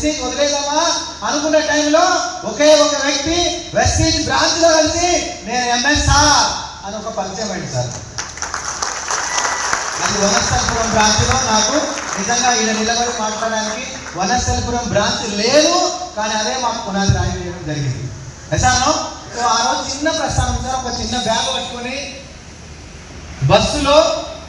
Vestige వదిలేదామా అనుకున్న టైంలో ఒకే ఒక వ్యక్తి వెస్టీజ్ బ్రాంచ్లో కలిసి నేను ఎంఎస్ఆర్ అని ఒక పరిచయం అయింది సార్. అది వనస్థలపురం బ్రాంచ్లో నాకు నిజంగా ఈయన నిలబడి మాట్లాడడానికి వనస్థలపురం బ్రాంచ్ లేదు కానీ అదే మాకు పునాది రాయి చేయడం జరిగింది. ఎసాను సో ఆ రోజు చిన్న ప్రస్థానం సార్ ఒక చిన్న బ్యాగ్ పట్టుకొని బస్సులో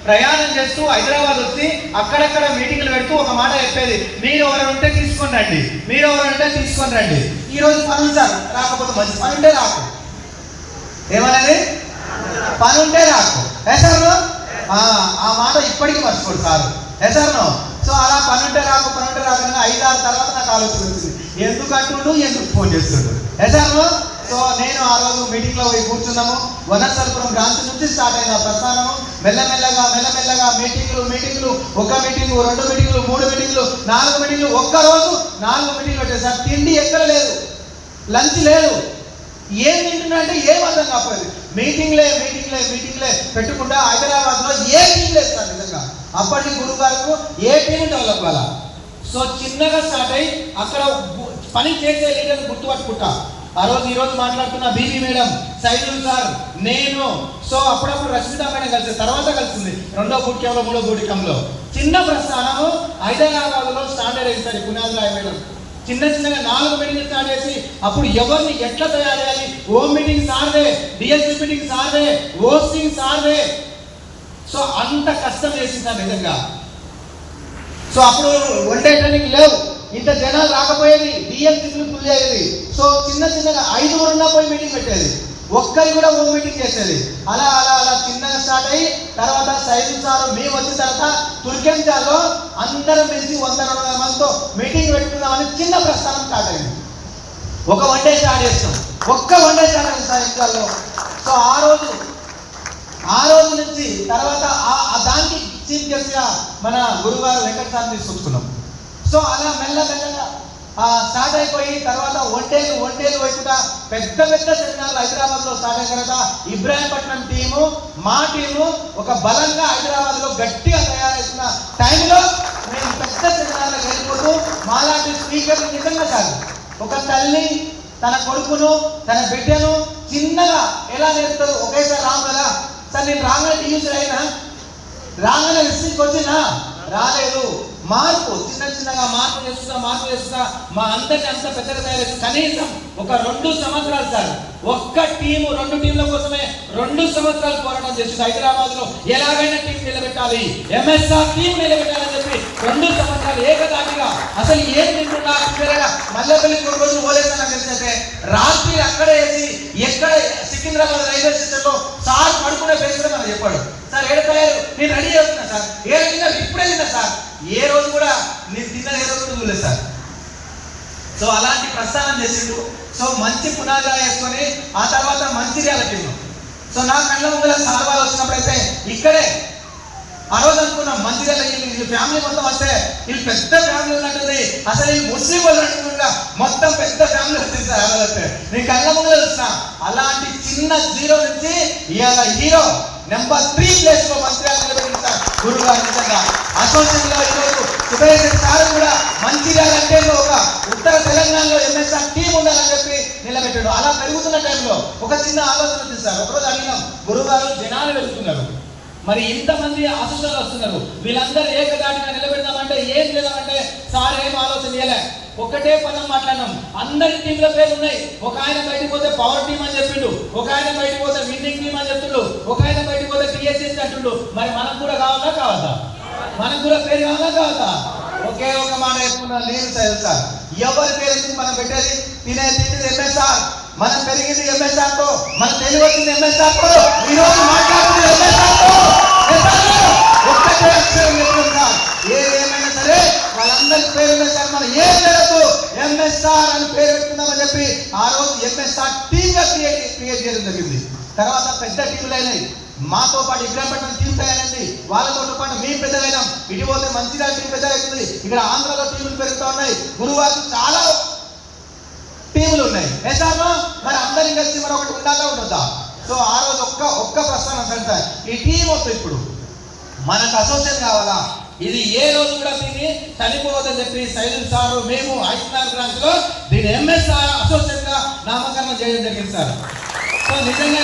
ప్రయాణం చేస్తూ హైదరాబాద్ వచ్చి అక్కడక్కడ మీటింగ్లు పెడుతూ ఒక మాట చెప్పేది. మీరు ఎవరు ఉంటే తీసుకొని రండి. మీరు ఎవరు ఉంటే తీసుకొని రండి. ఈరోజు పని ఉంది? సార్ రాకపోతే మంచి పని ఉంటే రాకు. ఏమనేది పని ఉంటే రాకు. ఎసారు ఆ మాట ఇప్పటికీ మర్చిపోడు సార్. ఎసారు సో అలా పని ఉంటే రాకు పని ఉంటే రాకుండా ఐదు ఆరు తర్వాత నాకు ఆలోచన వచ్చింది. ఎందుకు అంటుండు? ఎందుకు ఫోన్ చేస్తుండు? ఎసారు సో నేను ఆ రోజు మీటింగ్లో పోయి కూర్చున్నాము. వనస్థలపురం బ్రాంచ్ నుంచి స్టార్ట్ అయిన ప్రస్థానము. మెల్లమెల్లగా మెల్లమెల్లగా మీటింగ్లు మీటింగ్లు ఒక మీటింగ్ రెండు మీటింగ్లు మూడు మీటింగ్లు నాలుగు మీటింగ్లు ఒక్క రోజు నాలుగు మీటింగ్లు పెట్టారు సార్ తిండి ఎక్కడ లేదు లంచ్ లేదు. ఏం తింటున్నా అంటే ఏం అర్థం కాకపోయింది. మీటింగ్లే మీటింగ్లే మీటింగ్లే పెట్టుకుంటా హైదరాబాద్లో ఏ టీం లేదు సార్ నిజంగా. అప్పటి గురువు గారు ఏ టీం డెవలప్ అవ్వాలా సో చిన్నగా స్టార్ట్ అయ్యి అక్కడ పని చేసే లీడర్ గుర్తుపట్టుకుంటా. ఆ రోజు ఈ రోజు మాట్లాడుతున్న బీబీ మేడం సైదుల్ సార్ నేను. సో అప్పుడప్పుడు రష్మిత మేడం కలిసి తర్వాత కలిసింది. రెండో కూట్యంలో మూడో కూటికంలో చిన్న ప్రస్థానము హైదరాబాద్లో స్టాండర్డ్ అయింది సార్ పునాది రాయ్ మేడం. చిన్న చిన్నగా నాలుగు మీటింగ్ స్టార్ట్ చేసి అప్పుడు ఎవరిని ఎట్లా తయారు చేయాలి? హోమ్ మీటింగ్ సార్దే డిఎస్సీ మీటింగ్ సార్దే హోస్టింగ్ సార్దే. సో అంత కష్టం చేసింది సార్ నిజంగా. సో అప్పుడు వండేటానికి లేవు. ఇంత జనాలు రాకపోయేది డిఎస్సీలు ఫుల్ అయ్యేది. సో చిన్న చిన్నగా ఐదుగురు పోయి మీటింగ్ పెట్టేది. ఒక్కరి కూడా ఓ మీటింగ్ చేసేది. అలా అలా అలా చిన్నగా స్టార్ట్ అయ్యి తర్వాత సైజు సార్ మేము వచ్చిన తర్వాత తుర్కెంజాలో అందరం కలిసి వంద రెండు వందల మందితో మీటింగ్ పెట్టుకుందామని చిన్న ప్రస్థానం స్టార్ట్ అయింది. ఒక వన్ డే స్టార్ట్ చేస్తాం ఒక్క వన్ డే స్టార్ట్ అయింది సార్ ఇంట్లో సో ఆ రోజు ఆ రోజు నుంచి తర్వాత ఆ- దానికి చీఫ్ గెస్ట్గా మన గురుగారు వెంకట సార్ తీసుకొచ్చుకున్నాం. సో అలా మెల్ల మెల్లగా స్టార్ట్ అయిపోయి తర్వాత ఒంటేలు ఒంటేలు వైపుగా పెద్ద పెద్ద సెమినార్లు హైదరాబాద్లో స్టార్ట్ అయిన తర్వాత ఇబ్రాహీంపట్నం టీము మా టీము ఒక బలంగా హైదరాబాద్లో గట్టిగా తయారైతున్న టైంలో మేము పెద్ద సెమినార్లకు వెళ్ళిపోతూ మాలాంటి స్పీకర్లు నిజంగా కాదు. ఒక తల్లి తన కొడుకును తన బిడ్డను చిన్నగా ఎలా నేర్పుతారు? ఒకేసారి రాము కదా సార్ నేను రాగానే టీయూసీ అయినా? రాగానే విసిరికి వచ్చినా? రాలేదు. మార్పు చిన్న చిన్నగా మార్పు చేస్తున్నా మార్పు చేస్తున్నా మా అందరిని అంత పెద్దగా తయారు కనీసం ఒక రెండు సంవత్సరాలు సార్ ఒక్క టీము రెండు టీంల కోసమే రెండు సంవత్సరాలు పోరాటం చేస్తుంది హైదరాబాద్లో ఎలాగైనా టీం నిలబెట్టాలి. ఎంఎస్ఆర్ టీం నిలబెట్టాలని చెప్పి రెండు సంవత్సరాలు ఏకదాటిగా అసలు ఏం తింటున్నా చివరగా మల్లెపల్లి కొన్ని రోజులు పోలేదని తెలిసిందంటే రాత్రి అక్కడే వేసి ఎక్కడ సికింద్రాబాద్ రైల్వే స్టేషన్లో సార్ పడుకునే ప్లేస్ మనం చెప్పాడు. సార్ ఏడ నేను రెడీ అవుతున్నా సార్. ఏ తిన్నారు ఇప్పుడే తిన్నా సార్. ఏ రోజు కూడా నేను తిన్న ఏ రోజు కూడా చూడలేదు సార్. సో అలాంటి ప్రస్థానం చేసిండు. సో మంచి పునాదిగా వేసుకొని ఆ తర్వాత మంచి టీం సో నా కళ్ళ ముందర సార్వాలు వచ్చినప్పుడైతే ఇక్కడే ఆ రోజు అనుకున్నాం మంచిర్యాల వీళ్ళు ఫ్యామిలీ మొత్తం వస్తే వీళ్ళు పెద్ద ఫ్యామిలీ ఉన్నట్టుంది. అసలు వీళ్ళు ముస్లిం వాళ్ళు ఉన్నట్టుగా మొత్తం పెద్ద ఫ్యామిలీ వచ్చింది సార్ ఆ రోజు వస్తే. నేను కళ్ళ ముందర చూసిన అలాంటి చిన్న జీరో నుంచి ఇవాళ హీరో నెంబర్ త్రీ ప్లేస్లో మంత్రిగా నిలబెట్టింది గురువు గారు నిజంగా. అసోసియేషన్లో ఈరోజు సుబ్బయ్య సార్ కూడా మంచిర్యాల అంటే ఒక ఉత్తర తెలంగాణలో ఎంఎస్ఆర్ టీం ఉండాలని చెప్పి నిలబెట్టాడు. అలా పెరుగుతున్న టైంలో ఒక చిన్న ఆలోచన వచ్చింది ఒకరోజు అడిగినాం గురువు గారు జనాలు వెళ్తున్నారు. మరి ఇంతమంది అసోసియేషన్ వస్తున్నారు. వీళ్ళందరూ ఏకదాటిగా నిలబెడదామంటే ఏం చేద్దామంటే సార్ ఏం ఆలోచన చేయలే. ఒకటే పదం మాట్లాడినాం. అందరి టీంల పేర్లు ఉన్నాయి. ఒక ఆయన బయటికి పోతే పవర్ టీం అని చెప్పిండు. ఒక ఆయన బయటికి పోతే విన్నింగ్ టీం అని చెప్తుండు. ఒక ఆయన బయటికి పోతే టీఎస్ఎస్ అంటుండు. మరి మనకు కూడా కావాలా కావద్దా మనకు కూడా పేరు కావాలా కావద్దా ఒకే ఒక మాట చెప్పుకున్నా నేను సార్ సార్ ఎవరి పేరు మనం పెట్టేది? తినే తిండి ఎంఎస్ఆర్ మనం పెరిగింది ఎంఎస్ఆర్తో. మన తెలివి వచ్చింది ఎంఎస్ఆర్తో. ఈరోజు మాట్లాడుతుంది ఎంఎస్ఆర్తో. ఒక్కటే అక్షరం వాళ్ళందరి పేరు ఎంఎస్ఆర్ మనం ఏ పేరుతో ఎంఎస్ఆర్ అని పేరు పెట్టుకుందామని చెప్పి ఆ రోజు ఎంఎస్ఆర్ టీమ్ క్రియేట్ క్రియేట్ చేయడం జరిగింది. తర్వాత పెద్ద టీంలు అయినాయి. మాతో పాటు ఇబ్రాహీంపట్నం టీం తయారైంది వాళ్ళతో పాటు మేము పెద్దలైనాం. ఇటు పోతే మంచిర్యాల టీం పెద్ద అవుతుంది. ఇక్కడ ఆంధ్రలో టీములు పెరుగుతూ ఉన్నాయి. గురువారం చాలా టీములు ఉన్నాయి. ఎసామా మరి అందరం కలిసి మరి ఒకటి ఉండాలా ఉండదా సో ఆ రోజు ఒక్క ఒక్క ప్రస్థానం సార్ ఈ టీం వస్తుంది ఇప్పుడు మనకు అసోసియేషన్ కావాలా? ఇది ఏ రోజు కూడా దీన్ని చనిపోవద్దని చెప్పి సైదుల్ సారు మేము ఆయుష్మాన్ బ్రాంచ్లో దీన్ని ఎంఎస్ అసోసియేట్గా నామకరణం చేయడం జరిగింది సార్. సో నిజంగా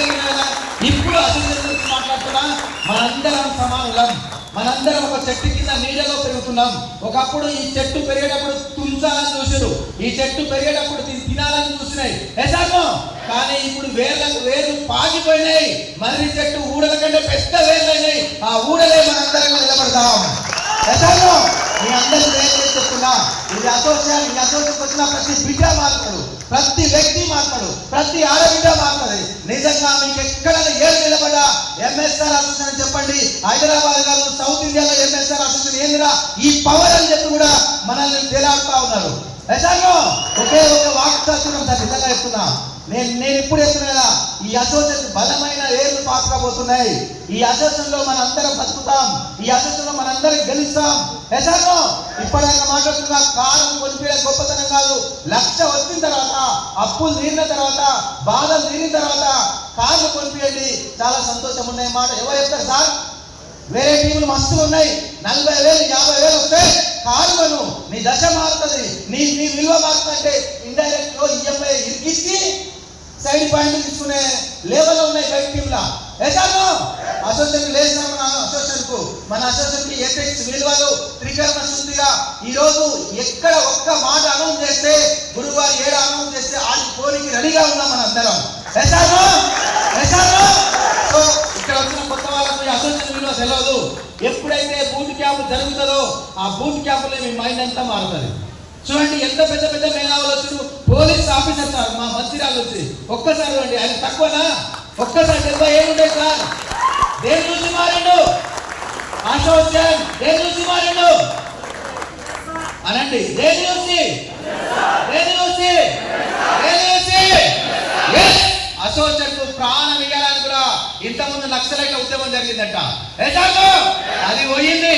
ఇప్పుడు అసోసియేషన్ గురించి మాట్లాడుతున్నా మనందరం సమానులం. మనందరం ఒక చెట్టు కింద నీడలో పెరుగుతున్నాం. ఒకప్పుడు ఈ చెట్టు పెరిగేటప్పుడు తుంచాలని చూసారు ఈ చెట్టు పెరిగేటప్పుడు తినాలని చూసినాయి. ఎసాను కానీ ఇప్పుడు వేర్లకు వేర్లు పాగిపోయినాయి మర్రి చెట్టు ఊడల కంటే పెద్ద వేర్లు అయినాయి. ఆ గతంలో మీ అందరూ నేను చెప్తున్నా ఇది అసోసియేషన్ ఈ అసోసియేషన్ వచ్చిన ప్రతి బిడ్డ మారుతాడు ప్రతి వ్యక్తి మారుతాడు ప్రతి ఆడబిడ్డ మారుతుంది నిజంగా మీకు ఎక్కడ ఏడు నిలబడ్డా ఎంఎస్ఆర్ అసోసియేషన్ అని చెప్పండి హైదరాబాద్ గారు సౌత్ ఇండియాలో ఎంఎస్ఆర్ అసోసియేషన్ ఏందిరా ఈ పవర్ అని చెప్పి కూడా మనల్ని తేలాడుతా ఉన్నారు. ఎసాను ఒకే ఒక వాక్ చదువుతున్నాం సార్ నిజంగా చెప్తున్నా. నేను నేను ఇప్పుడు చెప్తున్నా ఈ అసోసియేషన్ బలమైన ఏర్లు పాత్రపోతున్నాయి ఈ అసోసియేషన్లో మన అందరం బతుకుతాం. ఈ అసోసియేషన్లో మనందరం గెలుస్తాం. ఎసాను ఇప్పటిదాకా మాట్లాడుతున్నా కారం కొనిపించడం గొప్పతనం కాదు. లక్ష వచ్చిన తర్వాత అప్పులు తీరిన తర్వాత బాధలు తీరిన తర్వాత కార్లు కొనిపించండి చాలా సంతోషం ఉన్నాయి మాట. ఎవరు చెప్తారు సార్? వేరే టీములు మస్తులు ఉన్నాయి. నలభై వేలు యాభై వేలు వస్తే కారులను నీ దశ మారుతుంది. నీ నీ విలువ మారుతుందంటే ఇండైరెక్ట్లో ఈఎంఐ ఇరికిచ్చి సైడ్ పాయింట్లు తీసుకునే లెవెల్ ఉన్నాయి బయట టీంలా వేసాను అసోసియేషన్ లేదు మన అసోసియేషన్కు మన అసోసియేషన్కి విలువలు త్రికరణ శుద్ధిగా ఈ రోజు ఎక్కడ ఒక్క మాట అనౌన్స్ చేస్తే గురువారు ఏడు అనౌన్స్ చేస్తే ఆ కోరికి రెడీగా ఉన్నాం మన అందరం వేసాను వేసాను సో ఇక్కడ వచ్చిన కొత్త వాళ్ళకు ఈ అసోసియేషన్ విలువ తెలియదు ఎప్పుడైతే బూట్ క్యాంప్ జరుగుతుందో ఆ బూట్ క్యాంపులో మీ మైండ్ అంతా మారుతుంది. చూడండి ఎంత పెద్ద పెద్ద మేధావులు వచ్చారు పోలీస్ మా మంత్రిరాలు వచ్చి. ఒక్కసారి చూడండి ఆయన తక్కువనా? ఒక్కసారి డెబ్బై ఏళ్ళు ఉండే సార్? దేని చూసి మారిండు? అసోసియేషన్ దేని చూసి మారిండు? అనండి దేని చూసి దేని చూసి దేని చూసి Yes! ప్రాణం ఇవ్వాలని కూడా ఇంతకుముందు నక్సలైట్ల ఉద్యమం జరిగిందట. అది పోయింది.